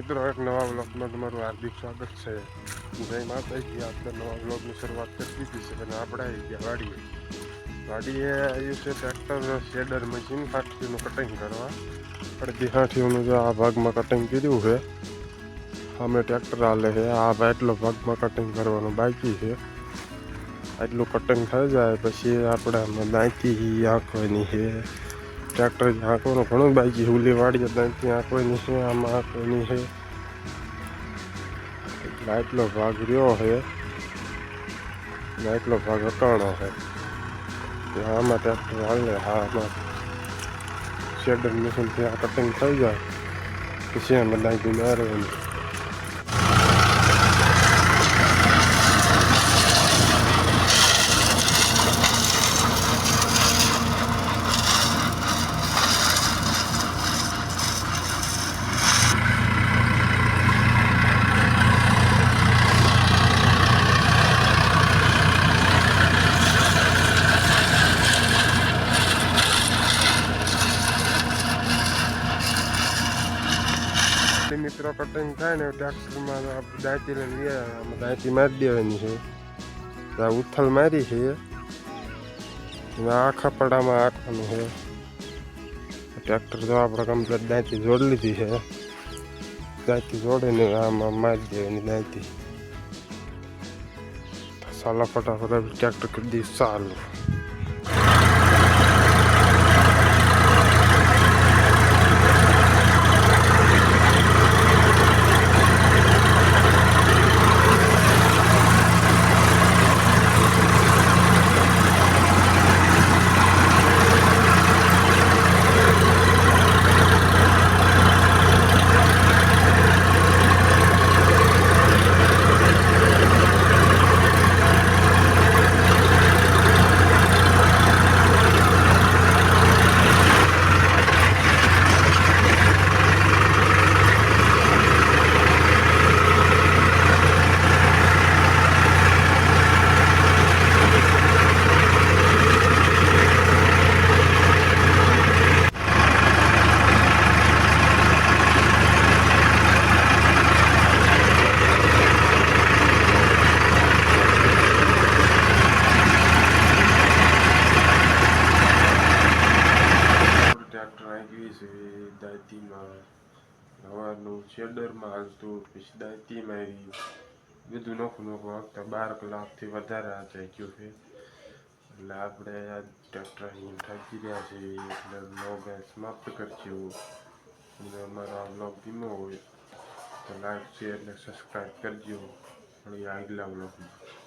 મિત્રો, એક નવા બ્લોગમાં તમારું હાર્દિક સ્વાગત છે. જય માતાજી, આપણે નવા બ્લોગની શરૂઆત કરી દીધી છે અને આપણે આવી ગયા વાડીએ. વાડીએ આવ્યું છે ટ્રેક્ટર શેડર મશીન હાથીનું કટિંગ કરવા. અડધી હાથીઓનું જો આ ભાગમાં કટિંગ કર્યું છે, અમે ટ્રેક્ટર હાલે છે. આ એટલો ભાગમાં કટિંગ કરવાનું બાકી છે. આટલું કટિંગ થઈ જાય પછી આપણે અમે નાખી આંખવાની છે. ટ્રેક્ટર આંકવાનું ઘણું બાકી હુલી વાળી જતા દાંતી આંકવાની છે, આમાં આંકવાની છે. એટલે ભાગ રહ્યો છે આટલો ભાગ હટાણો છે. આમાં ટ્રેક્ટર હાલે, હા, આમાં શેડર મશીનથી આ કટિંગ થઈ જાય. પછી અમે દાંતી મારવાની તે મિત્રો કટિંગ થાય ને ટ્રેક્ટરમાં આપણે દાંતી લઈને લઈ આવ્યા. આમાં દાંતી મારી દેવાની છે. ઉથલ મારી છે. આખા પડામાં આખવાનું છે. ટ્રેક્ટર તો આપણે કમ્પ્લેટ દાંતી જોડ લીધી છે. દાંતી જોડીને આમાં મારી દેવાની દાંતી. સાલા ફટાફટ ટ્રેક્ટર કરી દઈશ ચાલુ ટ્રેક્ટર આવી છે દાંતીમાં હવાનું શેડરમાં હાલતું પછી દાંતી મારી. બધું નોખું નોખું હાંકતા બાર કલાકથી વધારે આ થઈ ગયું છે. એટલે આપણે આ ટ્રેક્ટર અહીં થાકી રહ્યા છીએ એટલે બ્લોગ સમાપ્ત કરશું અને અમારો આ બ્લોગ ધીમો હોય તો લાઈક શેર અને સબસ્ક્રાઈબ કરજો. અને આગલા બ્લોગમાં